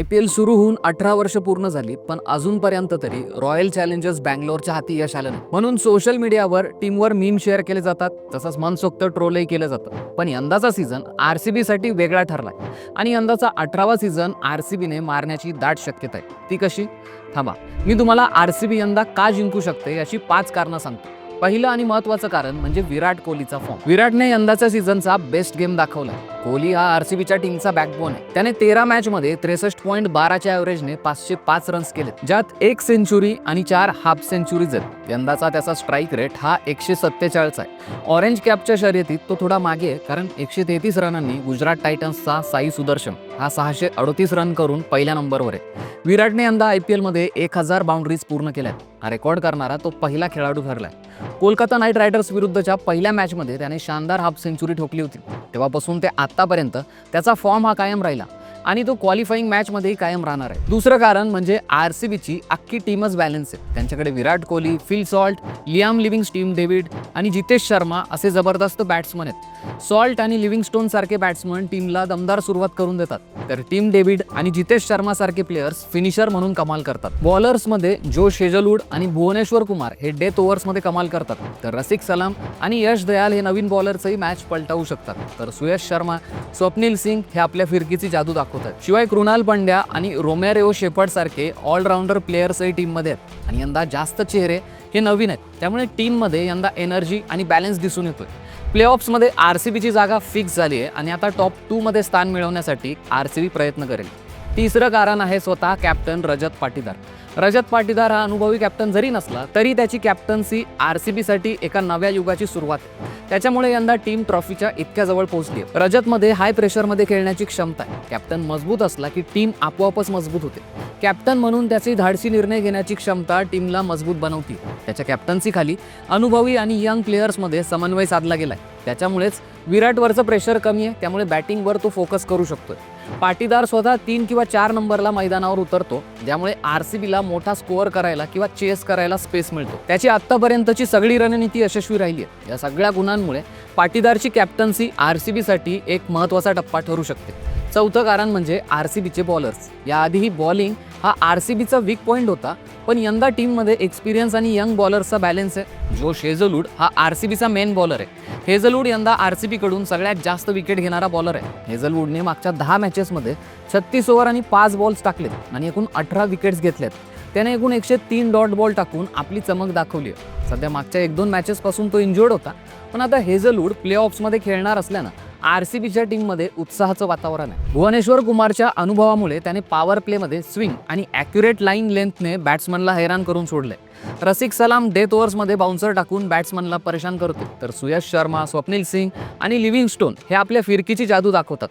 I P L सुरू होऊन अठरा वर्ष पूर्ण झाली पण अजूनपर्यंत तरी रॉयल चॅलेंजर्स बँगलोरच्या हाती यश आलं नाही. म्हणून सोशल मीडियावर टीमवर मीम शेअर केले जातात तसंच मनसोक्त ट्रोलही केलं जातं. पण यंदाचा सीझन आर सी बीसाठी वेगळा ठरलाय आणि यंदाचा अठरावा सीझन आर सी बीने मारण्याची दाट शक्यता आहे ती कशी? थांबा. मी तुम्हाला आर सी बी यंदा का जिंकू शकते याची पाच कारणं सांगतो. पहिलं आणि महत्वाचं कारण म्हणजे विराट कोहलीचा फॉर्म विराटने यंदाच्या सीझनचा बेस्ट गेम दाखवला कोहली हा आरसीबीच्या टीमचा बॅकबोन आहे. त्याने तेरा मॅच मध्ये त्रेसष्ट पॉईंट बाराच्या ॲव्हरेजने पाचशे पाच रन्स केले ज्यात एक सेंचुरी आणि चार हाफ सेंचुरीज आहेत यंदाचा त्याचा स्ट्राईक रेट हा एकशे सत्तेचाळीस आहे. ऑरेंज कॅपच्या शर्यतीत तो थोडा मागे आहे कारण एकशे तेहतीस रनांनी गुजरात टायटन्सचा साई सुदर्शन हा सहाशे अडतीस रन करून पहिल्या नंबरवर आहे. विराटने यंदा आय पी एलमध्ये एक हजार बाउंड्रीज पूर्ण केल्या आहेत हा रेकॉर्ड करणारा तो पहिला खेळाडू ठरलाय. कोलकाता नाईट रायडर्स विरुद्धच्या पहिल्या मॅचमध्ये त्याने शानदार हाफ सेंचुरी ठोकली होती. तेव्हापासून ते आतापर्यंत त्याचा फॉर्म हा कायम राहिला. आणि तो क्वालिफाईंग मॅचमध्येही कायम राहणार आहे. दुसरं कारण म्हणजे आर सी बीची अख्खी टीमच बॅलन्स आहे. त्यांच्याकडे Virat Kohli Phil Salt Liam Livingstone David आणि जितेश शर्मा असे जबरदस्त बॅट्समन आहेत. सॉल्ट आणि लिव्हिंगस्टोन सारखे बॅट्समन टीमला दमदार सुरुवात करून देतात. तर टीम डेव्हिड आणि जितेश शर्मा सारखे प्लेयर्स फिनिशर म्हणून कमाल करतात. बॉलर्समध्ये जो शेजलवूड आणि भुवनेश्वर कुमार हे डेथ ओव्हर्समध्ये कमाल करतात. तर रसिक सलाम आणि यश दयाल हे नवीन बॉलरचंही मॅच पलटवू शकतात. तर सुयश शर्मा स्वप्नील सिंग हे आपल्या फिरकीची जादू दाखवतात. शिवाय कृणाल पंड्या आणि रोमॅरिओ शेपर्ड सारखे ऑलराऊंडर प्लेयर्सही टीममध्ये आहेत. आणि यंदा जास्त चेहरे हे नवीन आहेत. त्यामुळे टीममध्ये यंदा एनर्जी आणि बॅलन्स दिसून येतोय. प्लेऑफ्समध्ये आर सी बीची जागा फिक्स झाली आहे आणि आता टॉप टूमध्ये स्थान मिळवण्यासाठी आर सी बी प्रयत्न करेल. तिसरं कारण आहे स्वतः कॅप्टन रजत पाटीदार. रजत पाटीदार हा अनुभवी कॅप्टन जरी नसला तरी त्याची कॅप्टन्सी आर सी बीसाठी एका नव्या युगाची सुरुवात आहे. त्याच्यामुळे यंदा टीम ट्रॉफीच्या इतक्या जवळ पोहोचली आहे रजतमध्ये हाय प्रेशरमध्ये खेळण्याची क्षमता आहे. कॅप्टन मजबूत असला की टीम आपोआपच मजबूत होते. कॅप्टन म्हणून त्याची धाडसी निर्णय घेण्याची क्षमता टीमला मजबूत बनवते त्याच्या कॅप्टन्सीखाली अनुभवी आणि यंग प्लेयर्समध्ये समन्वय साधला गेलाय. त्याच्यामुळेच विराटवरचं प्रेशर कमी आहे. त्यामुळे बॅटिंगवर तो फोकस करू शकतोय. पाटीदार स्वतः तीन किंवा चार नंबरला मैदानावर उतरतो. ज्यामुळे आर सी बीला मोठा स्कोअर करायला किंवा चेस करायला स्पेस मिळतो. त्याची आत्तापर्यंतची सगळी रणनीती यशस्वी राहिली आहे. या सगळ्या गुणांमुळे पाटीदारची कॅप्टन्सी आर सी बीसाठी एक महत्त्वाचा टप्पा ठरू शकते. चौथं कारण म्हणजे आर सी बीचे बॉलर्स याआधीही बॉलिंग हा आर सी बीचा वीक पॉईंट होता पण यंदा टीममध्ये एक्सपिरियन्स आणि यंग बॉलर्सचा बॅलन्स आहे. जो शेजलूड हा आर सी बीचा मेन बॉलर आहे. हेझलवूड यंदा आर सी बीकडून सगळ्यात जास्त विकेट घेणारा बॉलर आहे. हेझलवूडने मागच्या दहा मॅचेसमध्ये छत्तीस ओव्हर आणि पाच बॉल्स टाकलेत आणि एकूण अठरा विकेट्स घेतल्यात त्याने एकूण एकशे तीन डॉट बॉल टाकून आपली चमक दाखवली आहे. सध्या मागच्या एक दोन मॅचेसपासून तो इंजुर्ड होता पण आता हेझलवूड प्ले ऑफ्समध्ये खेळणार असल्यानं आर सी बीच्या टीममध्ये उत्साहाचं वातावरण आहे. भुवनेश्वर कुमारच्या अनुभवामुळे त्याने पॉवर प्लेमध्ये स्विंग आणि ॲक्युरेट लाईन लेंथने बॅट्समनला हैराण करून सोडले. रसिक सलाम डेथ ओव्हर्समध्ये बाउन्सर टाकून बॅट्समनला परेशान करतो तर सुयश शर्मा स्वप्नील सिंग आणि लिव्हिंगस्टोन हे आपल्या फिरकीची जादू दाखवतात.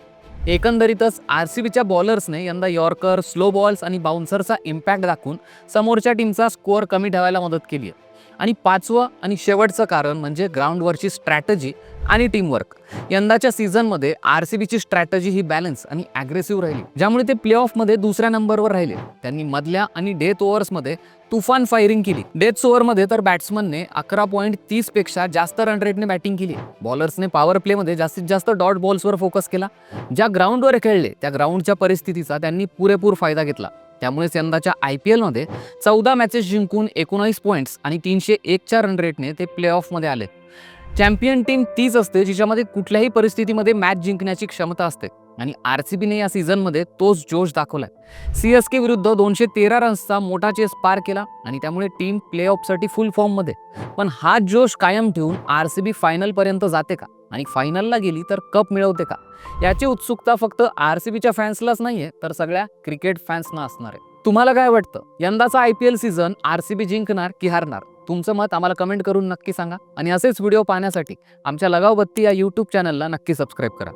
एकंदरीतच आर सी बीच्या बॉलर्सने यंदा यॉर्कर स्लो बॉल्स आणि बाउन्सरचा इम्पॅक्ट दाखवून समोरच्या टीमचा स्कोअर कमी ठेवायला मदत केली आहे. आणि पाचवं आणि शेवटचं कारण म्हणजे ग्राउंडवरची स्ट्रॅटजी आणि टीमवर्क. यंदाच्या सीझनमध्ये आर सी बीची स्ट्रॅटजी ही बॅलन्स आणि ॲग्रेसिव्ह राहिली ज्यामुळे ते प्ले ऑफमध्ये दुसऱ्या नंबरवर राहिले. त्यांनी मधल्या आणि डेथ ओव्हर्समध्ये तुफान फायरिंग केली. डेथ ओव्हरमध्ये तर बॅट्समनने अकरा पॉईंट तीसपेक्षा जास्त रन रेटने बॅटिंग केली. बॉलर्सने पॉवर प्लेमध्ये जास्तीत जास्त डॉट बॉल्सवर फोकस केला. ज्या ग्राउंडवर खेळले त्या ग्राउंडच्या परिस्थितीचा त्यांनी पुरेपूर फायदा घेतला. त्यामुळेच यंदाच्या आय पी एलमध्ये चौदा मॅचेस जिंकून एकोणावीस पॉईंट्स आणि तीनशे एकच्या रन रेटने ते प्ले ऑफमध्ये आले चॅम्पियन टीम तीच असते जिच्यामध्ये कुठल्याही परिस्थितीमध्ये मॅच जिंकण्याची क्षमता असते. आणि आर सी बीने या सीझनमध्ये तोच जोश दाखवलाय. सी एस के विरुद्ध दोनशे तेरा रन्सचा मोठा चेस पार केला आणि त्यामुळे टीम प्ले ऑफसाठी फुल फॉर्ममध्ये पण हा जोश कायम ठेवून आर सी बी फायनलपर्यंत जाते का? आणि फायनलला गेली तर कप मिळवते का? याची उत्सुकता फक्त आर सी बीच्या फॅन्सलाच नाहीये तर सगळ्या क्रिकेट फॅन्सना असणार आहे तुम्हाला काय वाटतं? यंदाचा I P L season R C B जिंकणार की हारणार? तुमचं मत आम्हाला कमेंट करून नक्की सांगा. आणि असेच व्हिडिओ पाहण्यासाठी आमच्या लगावबत्ती या यूट्यूब चॅनलला नक्की सबस्क्राईब करा.